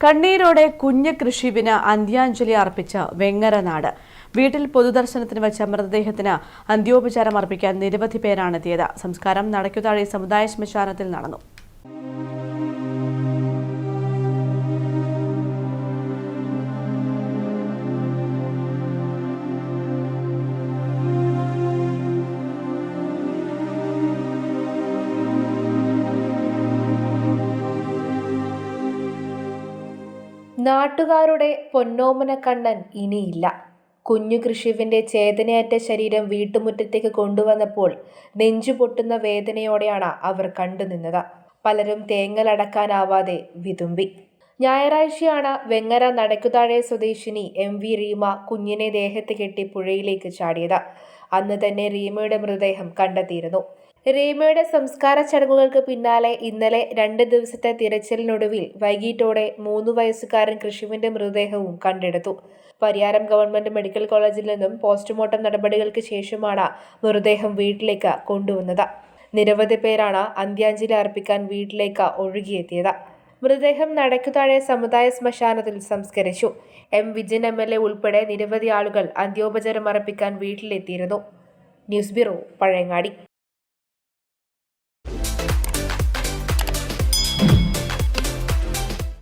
കണ്ണീരോടെ കുഞ്ഞ് കൃഷിവിന് അന്ത്യാഞ്ജലി അർപ്പിച്ച വെങ്ങരനാട് വീട്ടിൽ പൊതുദർശനത്തിന് വെച്ച മൃതദേഹത്തിന് അന്ത്യോപചാരം അർപ്പിക്കാൻ നിരവധി പേരാണെത്തിയത് സംസ്കാരം നടക്കുതാഴി സമുദായ ശ്മശാനത്തിൽ നടന്നു. നാട്ടുകാരുടെ പൊന്നോമന കണ്ണൻ ഇനിയില്ല. കുഞ്ഞു കൃഷിവിന്റെ ചേതനയറ്റ ശരീരം വീട്ടുമുറ്റത്തേക്ക് കൊണ്ടുവന്നപ്പോൾ നെഞ്ചു പൊട്ടുന്ന വേദനയോടെയാണ് അവർ കണ്ടുനിന്നത്. പലരും തേങ്ങലടക്കാനാവാതെ വിതുമ്പി. ഞായറാഴ്ചയാണ് വെങ്ങര നടക്കുതാഴെ സ്വദേശിനി എം വി റീമ കുഞ്ഞിനെ ദേഹത്ത് കെട്ടി പുഴയിലേക്ക് ചാടിയത്. അന്ന് തന്നെ റീമയുടെ മൃതദേഹം കണ്ടെത്തിയിരുന്നു. റീമയുടെ സംസ്കാര ചടങ്ങുകൾക്ക് പിന്നാലെ ഇന്നലെ രണ്ട് ദിവസത്തെ തിരച്ചിലിനൊടുവിൽ വൈകിട്ടോടെ മൂന്ന് വയസ്സുകാരൻ കൃഷിവിന്റെ മൃതദേഹവും കണ്ടെടുത്തു. പരിയാരം ഗവൺമെന്റ് മെഡിക്കൽ കോളേജിൽ നിന്നും പോസ്റ്റ്മോർട്ടം നടപടികൾക്ക് ശേഷമാണ് മൃതദേഹം വീട്ടിലേക്ക് കൊണ്ടുവന്നത്. നിരവധി പേരാണ് അന്ത്യാഞ്ജലി അർപ്പിക്കാൻ വീട്ടിലേക്ക് ഒഴുകിയെത്തിയത്. മൃതദേഹം നടക്കുതാഴെ സമുദായ ശ്മശാനത്തിൽ സംസ്കരിച്ചു. M. Vijayan M. L. A. ഉൾപ്പെടെ നിരവധി ആളുകൾ അന്ത്യോപചാരം അർപ്പിക്കാൻ വീട്ടിലെത്തിയിരുന്നു. News bureau Pazhayangadi.